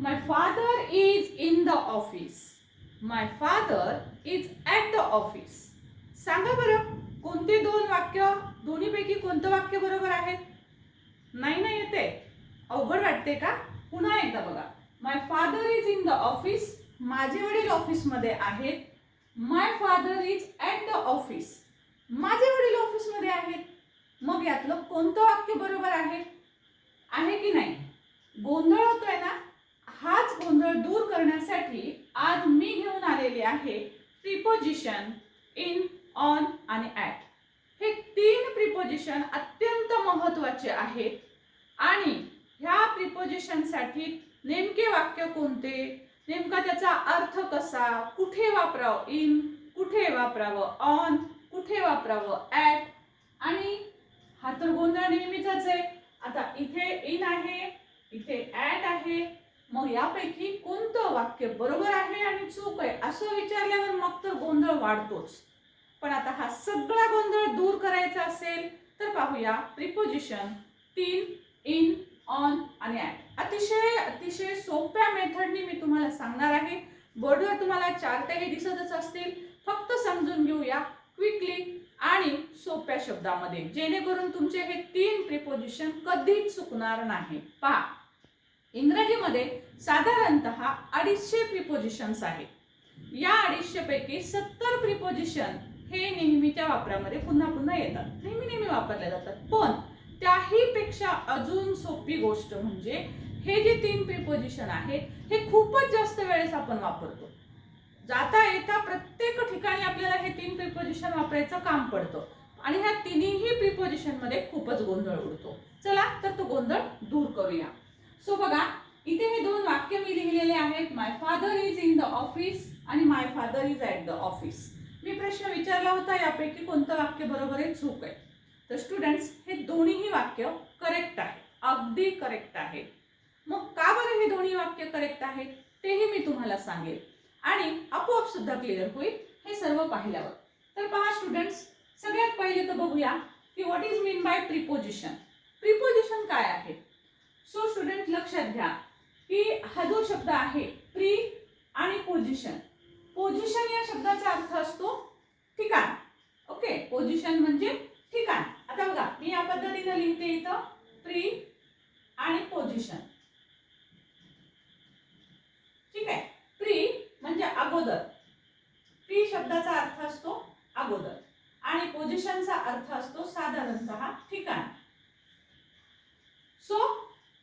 My father is in the office my father is at the office सांगा बरं कोणते दोन वाक्य दोन्हीपैकी कोणतं वाक्य बरोबर आहे? नाही नाही येते अवघड वाटते का? पुन्हा एकदा बघा. My father is in the office माझे वडील ऑफिसमध्ये आहेत. My father is at the office माझे वडील ऑफिसमध्ये आहेत. मग यातलं कोणतं वाक्य बरोबर आहे? आहे की नाही? गोंधळ होतोय ना? हाच गोंधळ दूर करण्यासाठी आज मी घेऊन आलेले आहे प्रिपोजिशन इन ऑन आणि ॲट हे तीन प्रिपोजिशन अत्यंत महत्त्वाचे आहेत. आणि ह्या प्रिपोजिशनसाठी नेमके वाक्य कोणते? नेमका त्याचा अर्थ कसा? कुठे वापरावं? इन कुठे वापरावं? ऑन कुठे वापरावं? ॲट आणि हा तर गोंधळ नेहमीचाच आहे. आता इथे इन आहे इथे ॲट आहे. मग यापैकी कोणतं वाक्य बरोबर आहे आणि चूक आहे असं विचारल्यावर मग तर गोंधळ वाढतोच. पण आता हा सगळा गोंधळ दूर करायचा असेल तर पाहूया प्रिपोजिशन तीन इन ऑन आणि ॲट अतिशय अतिशय सोप्या मेथडनी मी तुम्हाला सांगणार आहे. बोर्डवर तुम्हाला चार हे दिसतच असतील. फक्त समजून घेऊया क्विकली आणि सोप्या शब्दामध्ये. जेणेकरून तुमचे हे तीन प्रिपोजिशन कधीच चुकणार नाही. पहा. इंग्रजीमध्ये साधारणतः अडीचशे प्रिपोजिशन्स आहेत. या अडीचशेपैकी सत्तर प्रिपोजिशन हे नेहमीच्या वापरामध्ये पुन्हा पुन्हा येतात. नेहमी नेहमी वापरल्या जातात. पण त्याही पेक्षा अजून सोपी गोष्ट म्हणजे हे जे तीन प्रिपोजिशन आहेत हे खूपच जास्त वेळेस आपण वापरतो. जाता येता प्रत्येक ठिकाणी आपल्याला हे तीन प्रिपोजिशन वापरायचं काम पडतं. आणि ह्या तिन्हीही प्रिपोजिशनमध्ये खूपच गोंधळ उडतो. चला तर तो गोंधळ दूर करूया. सो बघा इथे हे दोन वाक्य मी लिहिलेले आहेत. My father is in the office आणि my father is at the office मी प्रश्न विचारला होता यापैकी कोणतं वाक्य बरोबर आहे? चूक आहे. तर स्टुडंट्स हे दोन्हीही वाक्य करेक्ट आहे. अगदी करेक्ट आहे. मग का बरं हे दोन्ही वाक्य करेक्ट आहेत तेही मी तुम्हाला सांगेल. आणि आपोआप सुद्धा क्लिअर होईल हे सर्व पाहिल्यावर. तर पहा स्टुडंट्स सगळ्यात पहिले तर बघूया की what is mean by preposition preposition काय आहे? सो स्टुडंट लक्षात घ्या की हा जो शब्द आहे प्री आणि पोझिशन पोझिशन या शब्दाचा अर्थ असतो ठिकाण. ओके पोझिशन म्हणजे ठिकाण. आता बघा मी या पद्धतीनं लिहिते इथं प्री आणि पोझिशन ठीक? आहे प्री म्हणजे अगोदर. प्री शब्दाचा अर्थ असतो अगोदर. आणि पोझिशनचा अर्थ असतो साधारणतः ठिकाण. सो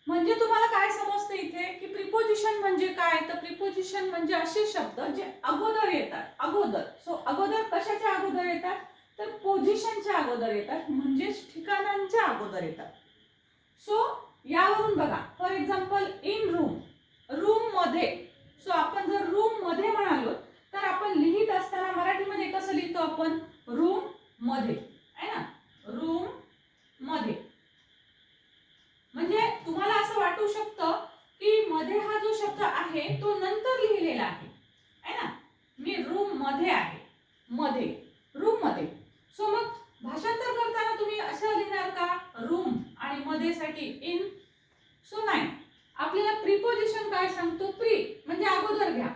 म्हणजे तुम्हाला काय समजतं इथे? की प्रिपोजिशन म्हणजे काय? तर प्रिपोजिशन म्हणजे असे शब्द जे अगोदर येतात. अगोदर. सो अगोदर कशाच्या अगोदर येतात? तर पोझिशनच्या अगोदर येतात. म्हणजेच ठिकाणांच्या अगोदर येतात. सो यावरून बघा. फॉर एक्झाम्पल इन रूम रूममध्ये सो आपण जर रूममध्ये म्हणालो तर आपण लिहित असताना मराठीमध्ये कसं लिहितो आपण? रूममध्ये आहे ना? रूममध्ये म्हणजे तुम्हाला असं वाटू शकतं की मध्ये हा जो शब्द आहे तो नंतर लिहिलेला आहे. है ना? मी रूममध्ये आहे. मध्ये. रूममध्ये. सो मग भाषांतर करताना तुम्ही असं लिहिणार का? रूम आणि मध्ये साठी इन सो नाही. आपल्याला प्रिपोजिशन काय सांगतो? प्री म्हणजे अगोदर घ्या.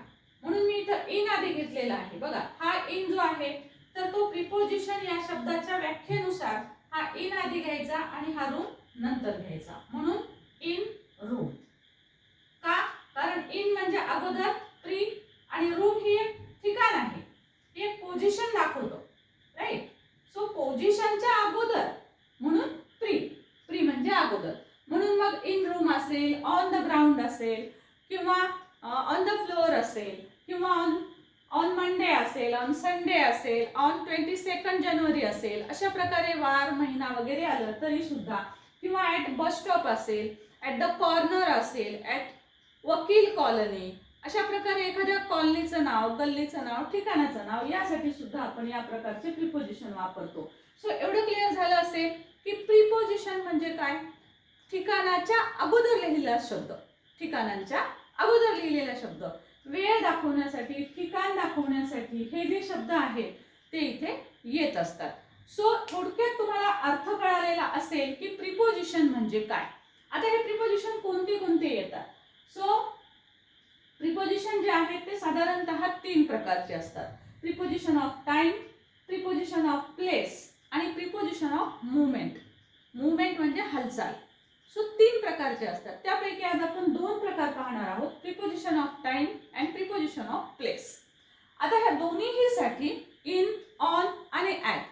म्हणून मी इथं इन आधी घेतलेला आहे. बघा हा इन जो आहे तर तो प्रिपोजिशन या शब्दाच्या व्याख्येनुसार हा इन आधी घ्यायचा आणि हा रूम नंतर घ्यायचा म्हणून इन रूम का कारण इन म्हणजे अगोदर प्री आणि रूम ही एक ठिकाण आहे ही एक पोझिशन दाखवतो राईट सो पोझिशनच्या अगोदर म्हणून प्री प्री म्हणजे अगोदर म्हणून मग इन रूम असेल ऑन द ग्राउंड असेल किंवा ऑन द फ्लोअर असेल किंवा ऑन ऑन मंडे असेल ऑन संडे असेल ऑन ट्वेंटी सेकंड जानेवारी असेल अशा प्रकारे वार महिना वगैरे आलं तरी सुद्धा किंवा ॲट बस स्टॉप असेल ॲट द कॉर्नर असेल ॲट वकील कॉलनी अशा प्रकारे एखाद्या कॉलनीचं नाव गल्लीचं नाव ठिकाणाचं नाव यासाठी सुद्धा आपण या प्रकारचे प्रिपोजिशन वापरतो. सो एवढं क्लिअर झालं असेल की प्रिपोजिशन म्हणजे काय? ठिकाणाच्या अगोदर लिहिलेला शब्द. ठिकाणांच्या अगोदर लिहिलेला शब्द. वेळ दाखवण्यासाठी ठिकाण दाखवण्यासाठी हे जे शब्द आहेत ते इथे येत असतात. सो थोडक्यात तुम्हाला अर्थ कळालेला असेल की प्रिपोजिशन म्हणजे काय. आता हे प्रिपोजिशन कोणते कोणते येतात? सो जे आहेत ते साधारणतः तीन प्रकारचे असतात. Preposition of time preposition of place आणि प्रिपोजिशन ऑफ मुवमेंट मुवमेंट म्हणजे हालचाल. सो तीन प्रकारचे असतात त्यापैकी आज आपण दोन प्रकार पाहणार आहोत preposition of time and preposition of place आता ह्या दोन्हीसाठी इन ऑन आणि ॲट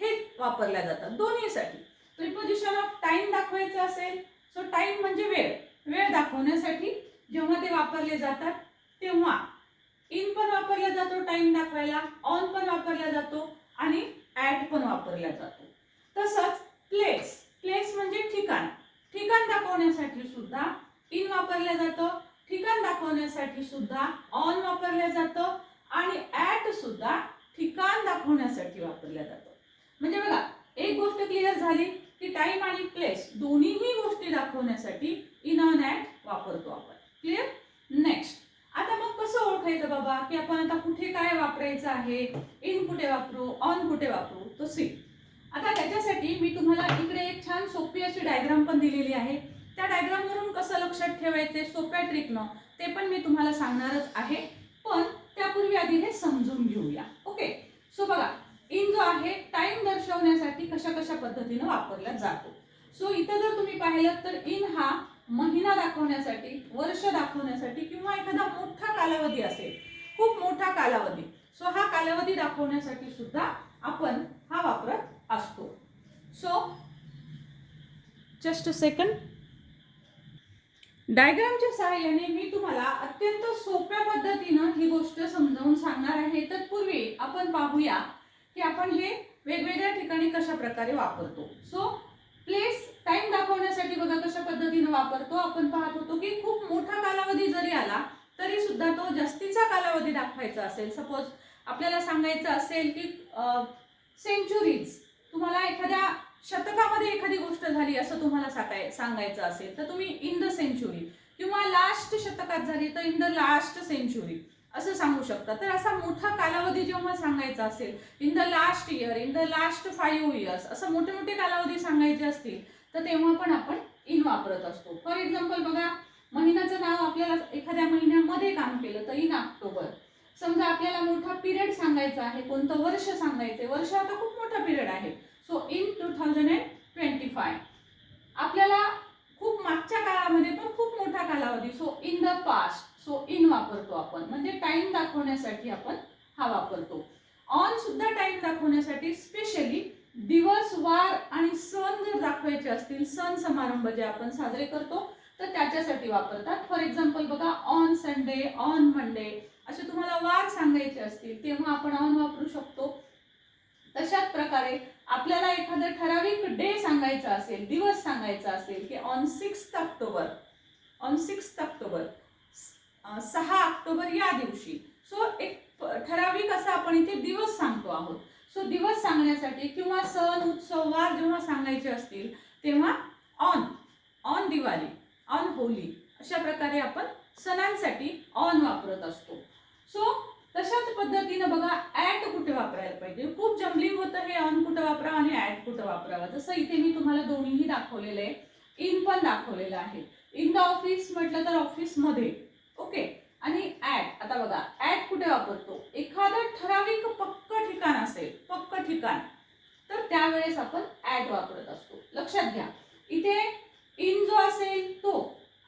हे वापरल्या जातात दोन्हीसाठी. प्रिपोजिशन ऑफ टाइम दाखवायचं असेल सो टाइम म्हणजे वेळ. वेळ दाखवण्यासाठी जेव्हा ते वापरले जातात तेव्हा. इन पण वापरला जातो टाइम दाखवायला ऑन पण वापरला जातो आणि ॲट पण वापरला जातो. तसंच प्लेस प्लेस म्हणजे ठिकाण. ठिकाण दाखवण्यासाठी सुद्धा इन वापरलं जातं. ठिकाण दाखवण्यासाठी सुद्धा ऑन वापरलं जातं. आणि ॲट सुद्धा ठिकाण दाखवण्यासाठी वापरलं जातं. म्हणजे बघा एक गोष्ट क्लिअर झाली की टाइम आणि प्लेस दोन्हीही गोष्टी दाखवण्यासाठी इन ऑन ॲट वापरतो आपण. क्लिअर नेक्स्ट आता मग कसं ओळखायचं बाबा? की आपण आता कुठे काय वापरायचं आहे? इन कुठे वापरू? ऑन कुठे वापरू? तो सी आता त्याच्यासाठी मी तुम्हाला इकडे एक छान सोपी अशी डायग्राम पण दिलेली आहे. त्या डायग्रामवरून कसं लक्षात ठेवायचे सोप्या ट्रिकनं ते पण मी तुम्हाला सांगणारच आहे. पण त्यापूर्वी आधी हे समजून घेऊया. ओके सो बघा इन जो आहे टाइम दर्शवण्यासाठी कशा कशा पद्धतीनं वापरला जातो. सो इथं जर तुम्ही पाहिलं तर इन हा महिना दाखवण्यासाठी वर्ष दाखवण्यासाठी किंवा एखादा मोठा कालावधी असेल खूप मोठा कालावधी. सो हा कालावधी दाखवण्यासाठी सुद्धा आपण हा वापरत असतो. सो जस्ट अ सेकंड डायग्रामच्या सहाय्याने मी तुम्हाला अत्यंत सोप्या पद्धतीनं ही गोष्ट समजावून सांगणार आहे. तत्पूर्वी आपण पाहूया की आपण हे वेगवेगळ्या ठिकाणी कशा प्रकारे वापरतो. सो प्लेस टाइम दाखवण्यासाठी बघा कशा पद्धतीनं वापरतो. आपण पाहत होतो की खूप मोठा कालावधी जरी आला तरी सुद्धा तो जास्तीचा कालावधी दाखवायचा असेल. सपोज आपल्याला सांगायचं असेल की सेंचुरीज तुम्हाला एखाद्या शतकामध्ये एखादी गोष्ट झाली असं तुम्हाला सांगाय सांगायचं असेल तर तुम्ही इन द सेंचुरी किंवा लास्ट शतकात झाली तर इन द लास्ट सेंचुरी असं सांगू शकता. तर असा मोठा कालावधी जेव्हा सांगायचा असेल in the last year in the last five years असं मोठे मोठे कालावधी सांगायचे असतील तर तेव्हा पण आपण इन वापरत असतो. फॉर एक्झाम्पल बघा महिन्याचं नाव आपल्याला एखाद्या महिन्यामध्ये काम केलं तर इन ऑक्टोबर समजा आपल्याला मोठा पिरियड सांगायचा आहे कोणतं वर्ष सांगायचं वर्ष आता खूप मोठा पिरियड आहे. So in two thousand and twenty five आपल्याला खूप मागच्या काळामध्ये पण खूप मोठा कालावधी so in the past so in वापरतो आपण. म्हणजे टाइम दाखवण्यासाठी आपण हा वापरतो. ऑन सुद्धा टाइम दाखवण्यासाठी स्पेशली दिवस वार आणि सण जर दाखवायचे असतील सण समारंभ जे आपण साजरे करतो तर त्याच्यासाठी वापरतात. फॉर एक्झाम्पल बघा ऑन संडे ऑन मंडे असे तुम्हाला वार सांगायचे असतील तेव्हा आपण ऑन वापरू शकतो. तशाच प्रकारे आपल्याला एखादं ठराविक डे सांगायचा असेल दिवस सांगायचा असेल की on six October on six October सहा ऑक्टोबर या दिवशी. सो एक ठराविक असा आपण इथे दिवस सांगतो आहोत. सो दिवस सांगण्यासाठी किंवा सण उत्सव वार जेव्हा सांगायचे असतील तेव्हा on on Diwali on Holi अशा प्रकारे आपण सणांसाठी ऑन वापरत असतो. सो तशाच पद्धतीनं बघा ॲट कुठे वापरायला पाहिजे? खूप जम्बलिंग होतं हे ऑन कुठं वापरावं आणि ॲट कुठं वापरावं. जसं इथे मी तुम्हाला दोन्हीही दाखवलेलं आहे. इन पण दाखवलेलं आहे. इन द ऑफिस म्हटलं तर ऑफिसमध्ये ओके आणि ॲट आता बघा ॲट कुठे वापरतो? एखादं ठराविक पक्क ठिकाण असेल पक्क ठिकाण तर त्यावेळेस आपण ॲट वापरत असतो. लक्षात घ्या. इथे इन जो असेल तो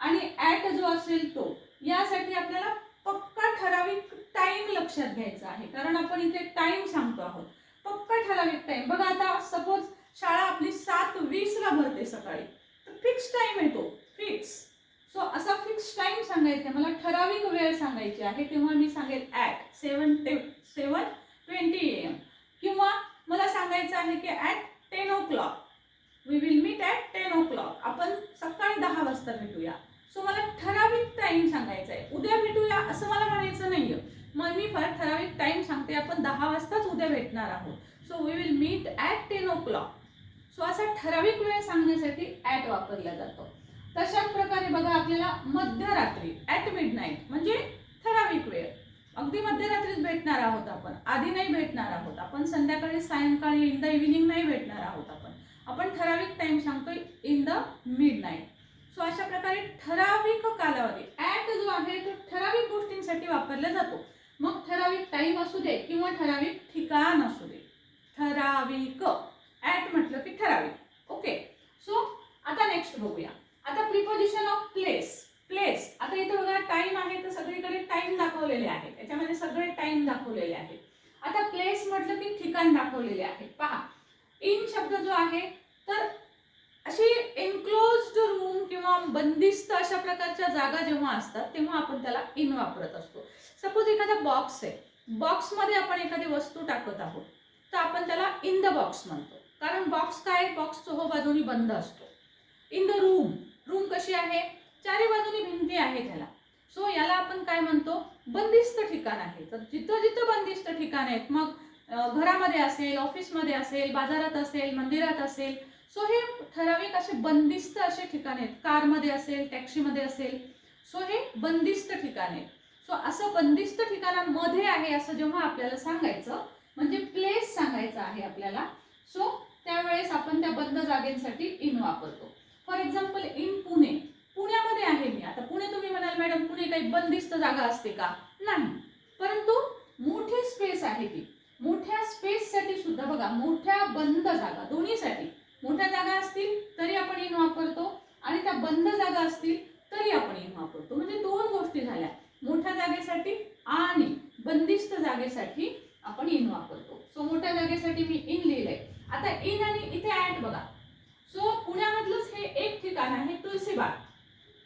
आणि ॲट जो असेल तो यासाठी आपल्याला पक्का ठराविक टाइम लक्षात घ्यायचा आहे. कारण आपण इथे टाइम सांगतो आहोत. पक्का ठराविक टाइम बघा आता सपोज शाळा आपली सात वीसला भरते सकाळी. तर फिक्स टाइम येतो फिक्स सो असा फिक्स टाइम सांगायचा आहे. मला ठराविक वेळ सांगायची आहे. तेव्हा मी सांगेल ॲट सेवन ते सेवन ट्वेंटी ए एम किंवा मला सांगायचं आहे की at ten o'clock we will meet at ten o'clock आपण सकाळी दहा वाजता भेटूया. सो मला ठराविक टाइम सांगायचा आहे. उद्या भेटूया असं मला म्हणायचं नाही आहे मग मी फार ठराविक टाइम सांगते. आपण दहा वाजताच उद्या भेटणार आहोत. So we will meet at ten o'clock so असा ठराविक वेळ सांगण्यासाठी ॲट वापरला जातो. तशाच प्रकारे बघा आपल्याला मध्यरात्री ॲट मिड नाईट म्हणजे ठराविक वेळ. अगदी मध्यरात्रीच भेटणार आहोत आपण. आधी नाही भेटणार आहोत आपण. संध्याकाळी सायंकाळी इन द इव्हिनिंग नाही भेटणार आहोत आपण. आपण ठराविक टाईम सांगतोय in the midnight so अशा प्रकारे ठराविक कालावधी ॲट जो आहे तो ठराविक गोष्टींसाठी वापरला जातो. मग ठराविक टाईम असू दे किंवा ठराविक ठिकाण असू दे. ठराविक ऍट म्हटलं की ठराविक. ओके सो आता नेक्स्ट बघूया. आता प्रिपोजिशन ऑफ प्लेस प्लेस आता इथं बघा टाईम आहे तर सगळीकडे टाईम दाखवलेले आहे. त्याच्यामध्ये सगळे टाईम दाखवलेले आहे. आता प्लेस म्हटलं की ठिकाण दाखवलेले आहे. पहा. इन शब्द जो आहे तर अशी एन्क्लोज्ड रूम किंवा बंदिस्त अशा प्रकारच्या जागा जेव्हा असतात तेव्हा आपण त्याला इन वापरत असतो. सपोज एखादा बॉक्स आहे. बॉक्समध्ये आपण एखादी वस्तू टाकत आहोत तर आपण त्याला इन द बॉक्स म्हणतो. कारण बॉक्स काय बॉक्स हो बाजूनी बंद असतो. इन द रूम रूम कशी आहे? चारी बाजूनी भिंती आहे त्याला. सो याला आपण काय म्हणतो? बंदिस्त ठिकाण आहे. तर जिथं जिथं बंदिस्त ठिकाण आहेत मग घरामध्ये असेल ऑफिसमध्ये असेल बाजारात असेल मंदिरात असेल सो हे ठराविक असे बंदिस्त असे ठिकाण आहेत. कारमध्ये असेल टॅक्सीमध्ये असेल. सो हे बंदिस्त ठिकाण आहे सो असं बंदिस्त ठिकाणांमध्ये आहे असं जेव्हा आपल्याला सांगायचं म्हणजे प्लेस सांगायचं आहे आपल्याला सो त्यावेळेस आपण त्या बंद जागेसाठी इन वापरतो. फॉर एक्झाम्पल इन पुणे पुण्यामध्ये आहे मी. आता पुणे तुम्ही म्हणाल मॅडम पुणे काही बंदिस्त जागा असते का? नाही. परंतु मोठी स्पेस आहे ती. मोठ्या स्पेससाठी सुद्धा बघा मोठ्या बंद जागा दोन्हीसाठी. मोठ्या जागा असतील तरी आपण इन वापरतो आणि त्या बंद जागा असतील तरी आपण इन वापरतो म्हणजे दोन गोष्टी झाल्या मोठ्या जागेसाठी आणि बंदिस्त जागेसाठी आपण इन वापरतो सो मोठ्या जागेसाठी मी इन लिहिलंय आता इन आणि इथे ऍट बघा सो पुण्यामधलंच हे एक ठिकाण आहे तुलसीबाग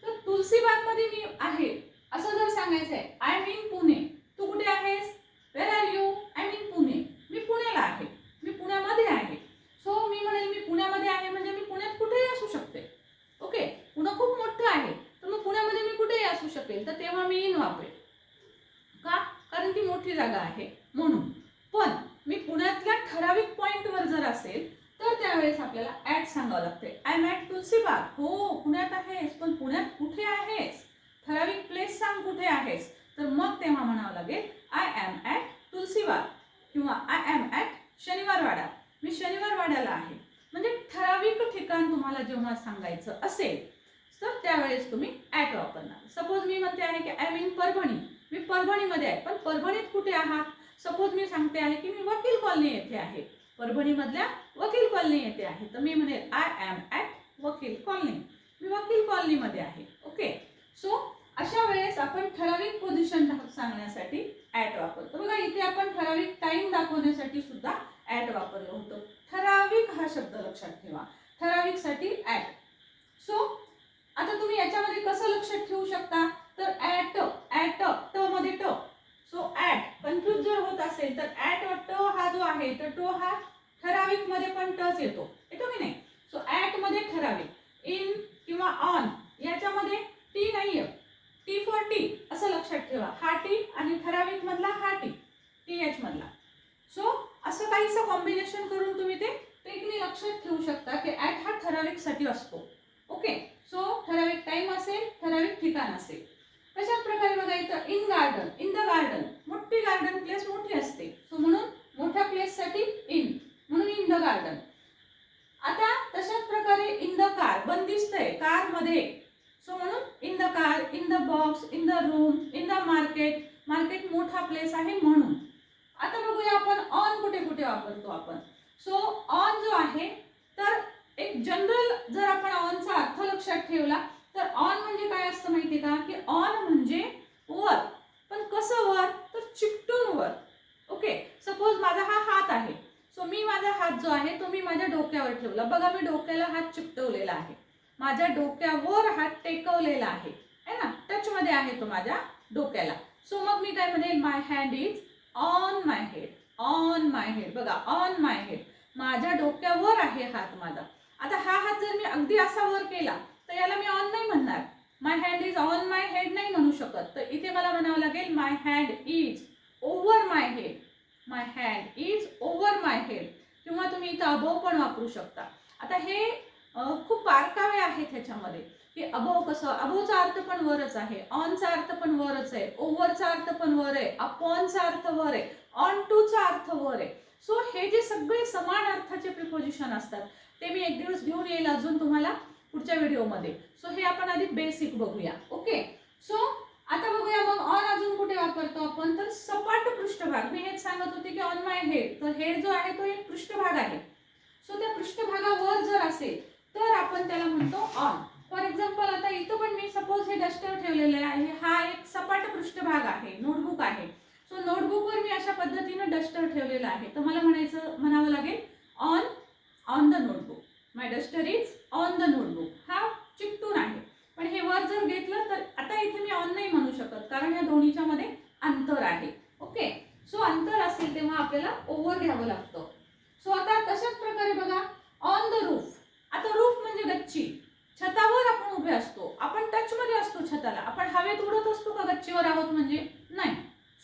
तर तुलसीबागमध्ये मी आहे असं जर सांगायचं आहे आय एम इन पुणे तू कुठे आहेस where are you I am in Pune मी पुण्याला आहे मी पुण्यामध्ये आहे सो मी म्हणेल मी पुण्यामध्ये आहे म्हणजे मी पुण्यात कुठेही असू शकते ओके पुणे खूप मोठं आहे तर मग पुण्यामध्ये मी कुठेही असू शकेल तर तेव्हा मी इन वापरेल का कारण ती मोठी जागा आहे म्हणून पण मी पुण्यातल्या ठराविक पॉइंटवर जर असेल तर त्यावेळेस आपल्याला ऍट सांगावं लागते आय एम ॲट तुलसीबाग. हो पुण्यात आहेस पण पुण्यात कुठे आहेस? ठराविक प्लेस सांग कुठे आहेस? तर मग तेव्हा म्हणावं लागेल आय एम ॲट तुलसीबाग किंवा आय एम ॲट शनिवारवाडा. मी शनिवारवाड्याला आहे. म्हणजे ठराविक ठिकाण तुम्हाला जेव्हा सांगायचं असेल तर त्यावेळेस तुम्ही ॲट वापरणार सपोज मी म्हणते आहे की आय मीन परभणी. मी परभणीमध्ये आहे पण परभणीत कुठे आहात? सपोज मी सांगते आहे की मी वकील कॉलनी येथे आहे. परभणीमधल्या वकील कॉलनी येथे आहे. तर मी म्हणेल I am at Vakil colony. मी वकील कॉलनीमध्ये आहे. ओके सो अशा वेळेस आपण ठराविक पोझिशन सांगण्यासाठी ॲट वापरतो. बघा इथे आपण ठराविक टाइम दाखवण्यासाठी सुद्धा ॲट वापरलं होतं. ठराविक हा शब्द लक्षात ठेवा. ठराविकसाठी ॲट सो आता तुम्ही याच्यामध्ये कसं लक्षात ठेवू शकता? तर ॲट ॲट ट मध्ये ट सो ॲट कन्फ्यूज जर होत असेल तर ॲट ट हा जो आहे तर टो हा ठराविकमध्ये पण टच येतो. येतो की नाही? सो ऍटमध्ये ठराविक. इन किंवा ऑन याच्यामध्ये टी नाहीये. टी फॉर टी असं लक्षात ठेवा. हा टी आणि ठराविक मधला हा टी टी एच मधला. सो असं काहीसं कॉम्बिनेशन करून तुम्ही ते ट्रिकनी लक्षात ठेवू शकता की ॲट हा ठराविकसाठी असतो. ओके सो ठराविक टाइम असेल ठराविक ठिकाण असेल. तशाच प्रकारे बघा इथं in garden in the garden मोठी गार्डन प्लेस मोठी असते. सो म्हणून मोठ्या प्लेससाठी इन म्हणून इन द गार्डन आता तशाच प्रकारे इन द कार बंदिस्त आहे कार मध्ये. सो म्हणून in the car in the box in the room in the market market मोठा प्लेस आहे म्हणून. आता बघूया आपण ऑन कुठे कुठे वापरतो आपण. सो ऑन जो आहे तर एक जनरल जर आपण ऑनचा अर्थ लक्षात ठेवला तर ऑन म्हणजे काय असतं माहिती का की ऑन म्हणजे वर पण कसं वर तर चिकटून वर ओके सपोज माझा हा हात आहे सो मी माझा हात जो आहे तो मी माझ्या डोक्यावर ठेवला बघा मी डोक्याला हात चिकटवलेला आहे माझ्या डोक्यावर हात केलेला आहे. है ना? टच मध्ये आहे तो माझ्या डोक्याला. सो मग मी काय म्हणेल? My hand is on my head on my head बघा ऑन माय हेड माझ्या डोक्यावर आहे हात माझा. आता हा हात जर मी अगदी असा वर केला तर याला मी ऑन नाही म्हणणार. My hand is on my head नाही म्हणू शकत. तर इथे मला म्हणावं लागेल my hand is over my head my hand is over my head किंवा तुम्ही इथं अबोव पण वापरू शकता. आता हे खूप बारकावे आहेत ह्याच्यामध्ये. की अबोव कसं? अबोवचा अर्थ पण वरच आहे. ऑनचा अर्थ पण वरच आहे. ओव्हरचा अर्थ पण वर आहे. अपॉनचा अर्थ वर आहे. ऑन टूचा अर्थ वर आहे. सो हे जे सगळे समान अर्थाचे प्रिपोजिशन असतात ते मी एक दिवस घेऊन येईल अजून तुम्हाला पुढच्या व्हिडिओमध्ये. सो हे आपण आधी बेसिक बघूया. ओके सो आता बघूया मग ऑन अजून कुठे वापरतो आपण? तर सपाट पृष्ठभाग. मी हेच सांगत होते की ऑन माय हेड तर हेड जो आहे तो एक पृष्ठभाग आहे. सो त्या पृष्ठभागावर जर असेल तर आपण त्याला म्हणतो ऑन फॉर एक्झाम्पल आता इथं पण मी सपोज हे डस्टर ठेवलेले आहे. हा एक सपाट पृष्ठभाग आहे नोटबुक आहे. सो नोटबुकवर मी अशा पद्धतीनं डस्टर ठेवलेलं आहे. तर मला म्हणायचं म्हणावं लागेल on on the notebook my duster is on the notebook हा चिकटून आहे. पण हे वर जर घेतलं तर आता इथे मी ऑन नाही म्हणू शकत कारण या दोन्हीच्या मध्ये अंतर आहे. ओके सो अंतर असेल तेव्हा आपल्याला ओव्हर घ्यावं लागतं. सो आता तशाच प्रकारे बघा? ऑन द रूफ आता रूफ म्हणजे गच्ची. छतावर आपण उभे असतो. आपण टचमध्ये असतो छताला. आपण हवेत उडत असतो का गच्चीवर आहोत म्हणजे नाही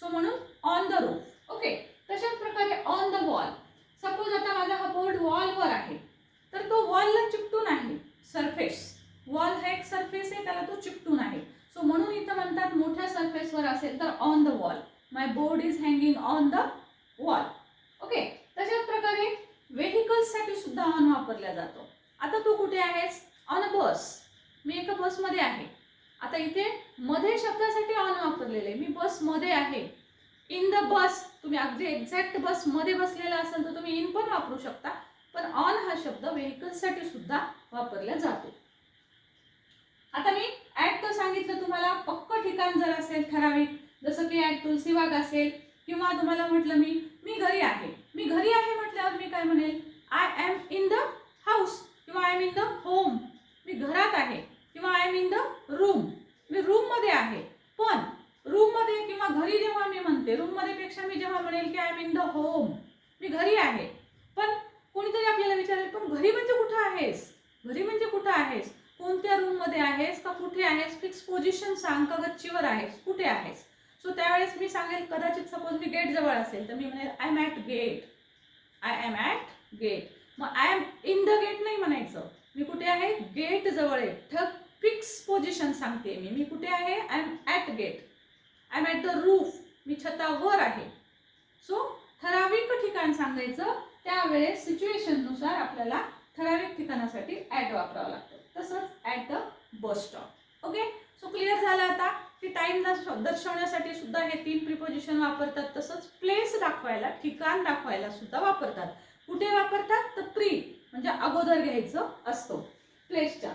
सो म्हणून ऑन द रूफ ओके तशाच प्रकारे ऑन द वॉल सपोज आता माझा हा बोर्ड वॉलवर आहे तर तो वॉलला चिकटून आहे सरफेस वॉल हा एक सरफेस आहे त्याला तो चिकटून आहे सो म्हणून इथं म्हणतात मोठ्या सरफेसवर असेल तर on the wall my board is hanging on the wall okay तशाच प्रकारे व्हेकल्ससाठी सुद्धा ऑन वापरला जातो आता तू कुठे आहेस ऑन अ बस मी एका बसमध्ये आहे आता इथे मध्ये शब्दासाठी ऑन वापरलेले मी बसमध्ये आहे इन द बस तुम्ही अगदी एक्झॅक्ट बसमध्ये बसलेला असेल तर तुम्ही इन पण वापरू शकता पण ऑन हा शब्द व्हेकल्ससाठी सुद्धा वापरला जातो आता मी ॲट तर सांगितलं तुम्हाला पक्क ठिकाण जर असेल ठराविक जसं की ॲट तुलसीबाग असेल किंवा तुम्हाला म्हटलं मी मी घरी आहे. मी घरी आहे म्हटल्यावर मी काय म्हणेल? I am in the house किंवा I am in the home मी घरात आहे किंवा I am in the room मी रूममध्ये आहे पण रूममध्ये किंवा घरी जेव्हा मी म्हणते रूममध्ये पेक्षा मी जेव्हा म्हणेल की I am in the home मी घरी आहे. पण कोणीतरी आपल्याला विचारेल पण घरी म्हणजे कुठं आहेस? घरी म्हणजे कुठं आहेस? कोणत्या रूममध्ये आहेस? का कुठे आहेस? फिक्स पोझिशन सांग. का गच्चीवर आहेस. कुठे आहेस? सो त्यावेळेस मी सांगेल कदाचित सपोज मी गेट जवळ असेल तर मी म्हणेल I am at gate I am at gate मग I am in the gate नाही म्हणायचं. मी कुठे आहे? गेट जवळ आहे. ठक फिक्स पोझिशन सांगते मी. मी कुठे आहे? I am at gate I am at the roof मी छतावर आहे. सो ठराविक ठिकाण सांगायचं. त्यावेळेस सिच्युएशननुसार आपल्याला ठराविक ठिकाणासाठी ॲट वापरावं लागतं. तसंच at the bus stop okay so clear झालं आता की टाइम दर्शवण्यासाठी सुद्धा हे तीन प्रिपोजिशन वापरतात. तसंच प्लेस दाखवायला ठिकाण दाखवायला सुद्धा वापरतात. कुठे वापरतात? तर प्री म्हणजे अगोदर घ्यायचं असतो. प्लेसच्या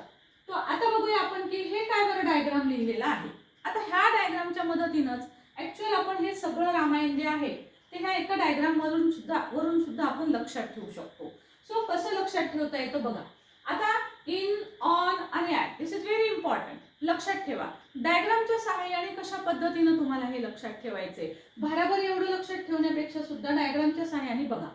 तो आता बघूया आपण की हे काय बरं डायग्राम लिहिलेलं आहे. आता ह्या डायग्रामच्या मदतीनंच ऍक्च्युअल आपण हे सगळं रामायण जे आहे ते ह्या एका डायग्राम वरून सुद्धा वरून सुद्धा आपण लक्षात ठेवू शकतो. सो कसं लक्षात ठेवता येतं बघा आता इन ऑन आणि at this is very important लक्षात ठेवा. डायग्रामच्या सहाय्याने कशा पद्धतीनं तुम्हाला हे लक्षात ठेवायचे? भाराभर एवढं लक्षात ठेवण्यापेक्षा सुद्धा डायग्रामच्या सहाय्याने बघा.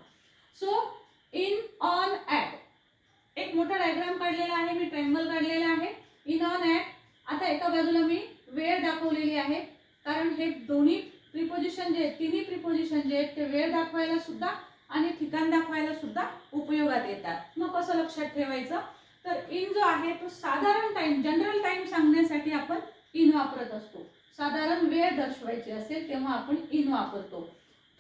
सो इन ऑन ॲट एक मोठा डायग्राम काढलेला आहे मी ट्रँगल काढलेला आहे. इन ऑन ॲट आता एका बाजूला मी वेळ दाखवलेली आहे. कारण हे दोन्ही प्रिपोजिशन जे आहेत तिन्ही प्रिपोजिशन जे आहेत ते वेळ दाखवायला सुद्धा आणि ठिकाण दाखवायला सुद्धा उपयोगात येतात. मग कसं लक्षात ठेवायचं? तर इन जो आहे तो साधारण टाइम जनरल टाइम सांगण्यासाठी आपण इन वापरत असतो. साधारण वेळ दर्शवायची असेल तेव्हा आपण इन वापरतो.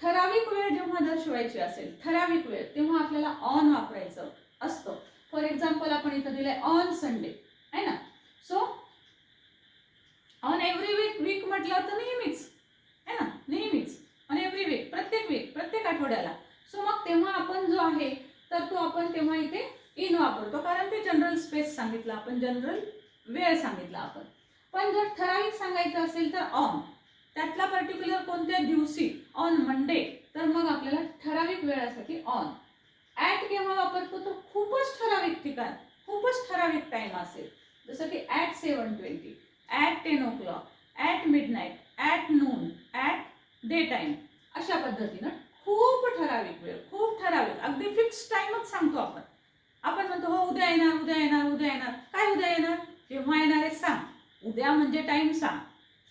ठराविक वेळ जेव्हा दर्शवायची असेल ठराविक वेळ तेव्हा आपल्याला ऑन वापरायचं असतं. फॉर एक्झाम्पल आपण इथं दिलंय ऑन संडे आहे ना? So on every week week म्हटलं तर नेहमीच आहे ना? नेहमीच. ऑन एव्हरी वीक प्रत्येक वीक प्रत्येक आठवड्याला. सो मग तेव्हा आपण जो आहे तर तो आपण तेव्हा इथे इन वापरतो. कारण ते जनरल स्पेस सांगितलं आपण जनरल वेळ सांगितला आपण. पण जर ठराविक सांगायचं असेल तर ऑन त्यातला पर्टिक्युलर कोणत्या दिवशी ऑन मंडे तर मग आपल्याला ठराविक वेळासाठी ऑन ॲट केव्हा वापरतो तर खूपच ठराविक ठिकाण खूपच ठराविक टाइम असेल. जसं की at seven twenty at ten o'clock at midnight at noon at day time अशा पद्धतीनं खूप ठराविक वेळ खूप ठराविक. अगदी फिक्स टाइमच सांगतो आपण. आपण म्हणतो हो उद्या येणार उद्या येणार उद्या येणार. काय उद्या येणार? जेव्हा येणार आहे सांग. उद्या म्हणजे टाइम सांग.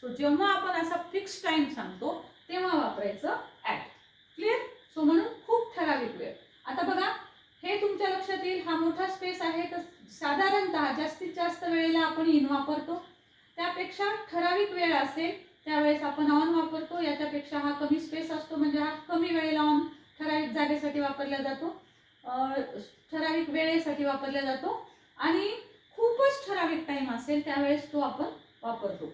सो जेव्हा आपण असा फिक्स टाइम सांगतो तेव्हा वापरायचं ॲट क्लिअर सो म्हणून खूप ठराविक वेळ. आता बघा हे तुमच्या लक्षात येईल हा मोठा स्पेस आहे तर साधारणतः जास्तीत जास्त वेळेला आपण इन वापरतो. त्यापेक्षा ठराविक वेळ असेल त्यावेळेस आपण ऑन वापरतो. याच्यापेक्षा हा कमी स्पेस असतो म्हणजे हा कमी वेळेला ऑन ठराविक जागेसाठी वापरला जातो. ठराविक वेळेसाठी वापरला जातो आणि खूपच ठराविक टाइम असेल त्यावेळेस तो आपण वापरतो.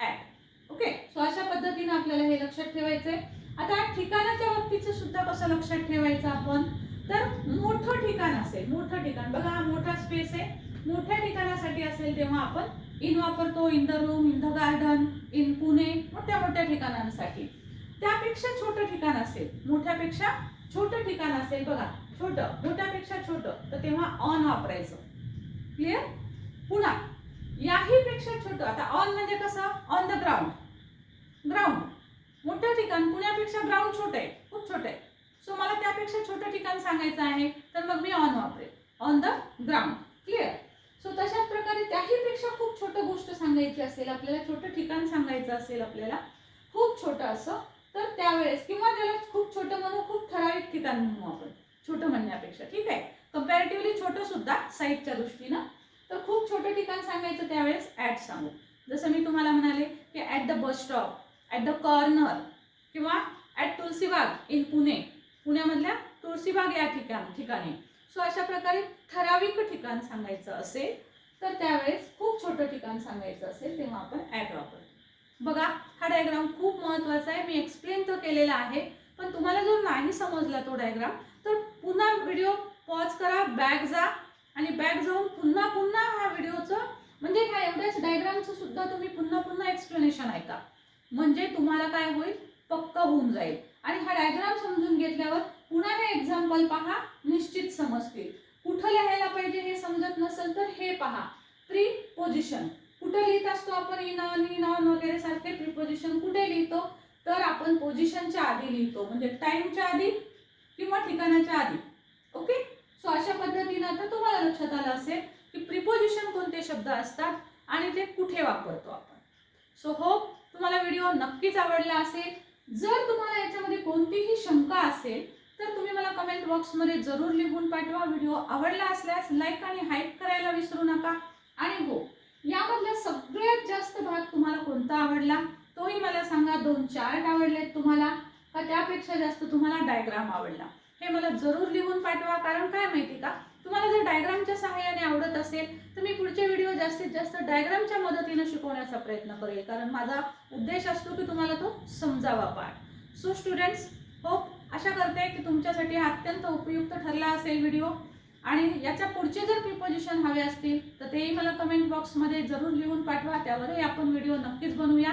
ॲट ओके सो अशा पद्धतीनं आपल्याला हे लक्षात ठेवायचं आहे आता ठिकाणाच्या बाबतीचं सुद्धा कसं लक्षात ठेवायचं आपण? तर मोठं ठिकाण असेल मोठं ठिकाण. बघा हा मोठा स्पेस आहे. मोठ्या ठिकाणासाठी असेल तेव्हा आपण इन वापरतो in the room in the garden in Pune मोठ्या मोठ्या ठिकाणांसाठी. त्यापेक्षा छोटं ठिकाण असेल मोठ्यापेक्षा छोटं ठिकाण असेल. बघा छोटं मोठ्यापेक्षा छोटं तर तेव्हा ऑन वापरायचं. क्लिअर पुन्हा याही पेक्षा छोटं. आता ऑन म्हणजे कसं? ऑन द ग्राउंड ग्राउंड मोठं ठिकाण पुण्यापेक्षा ग्राउंड छोटं आहे. खूप छोटं आहे. सो मला त्यापेक्षा छोटं ठिकाण सांगायचं आहे तर मग मी ऑन वापरेल on the ground clear so तशाच प्रकारे त्याहीपेक्षा खूप छोटं गोष्ट सांगायची असेल आपल्याला छोटं ठिकाण सांगायचं असेल आपल्याला खूप छोटं असं तर त्यावेळेस किंवा त्याला खूप छोटं म्हणू खूप ठराविक ठिकाण म्हणू आपण छोटं म्हणण्यापेक्षा ठीक आहे? कम्पॅरेटिव्हली छोटं सुद्धा साईजच्या दृष्टीनं. तर खूप छोटं ठिकाण सांगायचं त्यावेळेस ॲट सांगू. जसं मी तुम्हाला म्हणाले की at the bus stop at the corner किंवा ॲट तुळसीबाग इन पुणे. पुण्यामधल्या तुळसीबाग या ठिकाण ठिकाणी. सो अशा प्रकारे ठराविक ठिकाण सांगायचं असेल तर त्यावेळेस खूप छोटं ठिकाण सांगायचं असेल तेव्हा आपण ॲट वापरतो. बघा हा डायग्राम खूप महत्त्वाचा आहे. मी एक्सप्लेन तर केलेला आहे. पण तुम्हाला जर नाही समजला तो डायग्राम तर पुन्हा व्हिडिओ पॉज करा बॅक जा आणि बॅक जाऊन पुन्हा पुन्हा हा व्हिडिओचं म्हणजे ह्या एवढ्याच डायग्रामचं सुद्धा तुम्ही पुन्हा पुन्हा एक्सप्लेनेशन ऐका. म्हणजे तुम्हाला काय होईल? पक्क होऊन जाईल. आणि हा डायग्राम समजून घेतल्यावर पुन्हा हे एक्झाम्पल पहा निश्चित समजतील. कुठं लिहायला पाहिजे हे समजत नसेल तर हे पहा. प्री पोझिशन कुठे लिहित असतो आपण? इन ऑन इन ऑन वगैरे सारखे प्रिपोजिशन कुठे लिहितो? तर आपण पोझिशनच्या आधी लिहितो. म्हणजे टाईमच्या आधी किंवा ठिकाणाच्या आधी. ओके सो अशा पद्धतीनं आता तुम्हाला लक्षात आलं असेल की प्रिपोजिशन कोणते शब्द असतात आणि ते कुठे वापरतो आपण. सो होप तुम्हाला व्हिडिओ नक्कीच आवडला असेल. जर तुम्हाला याच्यामध्ये कोणतीही शंका असेल तर तुम्ही मला कमेंट बॉक्समध्ये जरूर लिहून पाठवा. व्हिडिओ आवडला असल्यास लाईक आणि हाईप करायला विसरू नका. आणि हो यामधला सगळ्यात जास्त भाग तुम्हाला कोणता आवडला? मला सांगा दोन चार्ट आवडलेत तुम्हाला? का त्यापेक्षा जास्त तुम्हाला डायग्राम आवडला? हे मला जरूर लिहून पाठवा कारण काय माहिती का? तुम्हाला जर डायग्रामच्या सहाय्याने आवडत असेल तर मी पुढचे व्हिडिओ जास्तीत जास्त डायग्रामच्या मदतीनं शिकवण्याचा प्रयत्न करेल. कारण माझा उद्देश असतो की तुम्हाला तो समजावा पाठ. सो स्टुडंट्स होप आशा करते की तुमच्यासाठी हा अत्यंत उपयुक्त ठरला असेल व्हिडिओ आणि याच्या पुढचे जर प्रिपोजिशन हवे असतील तर तेही मला कमेंट बॉक्समध्ये जरूर लिहून पाठवा. त्यावरही आपण व्हिडिओ नक्कीच बनवूया.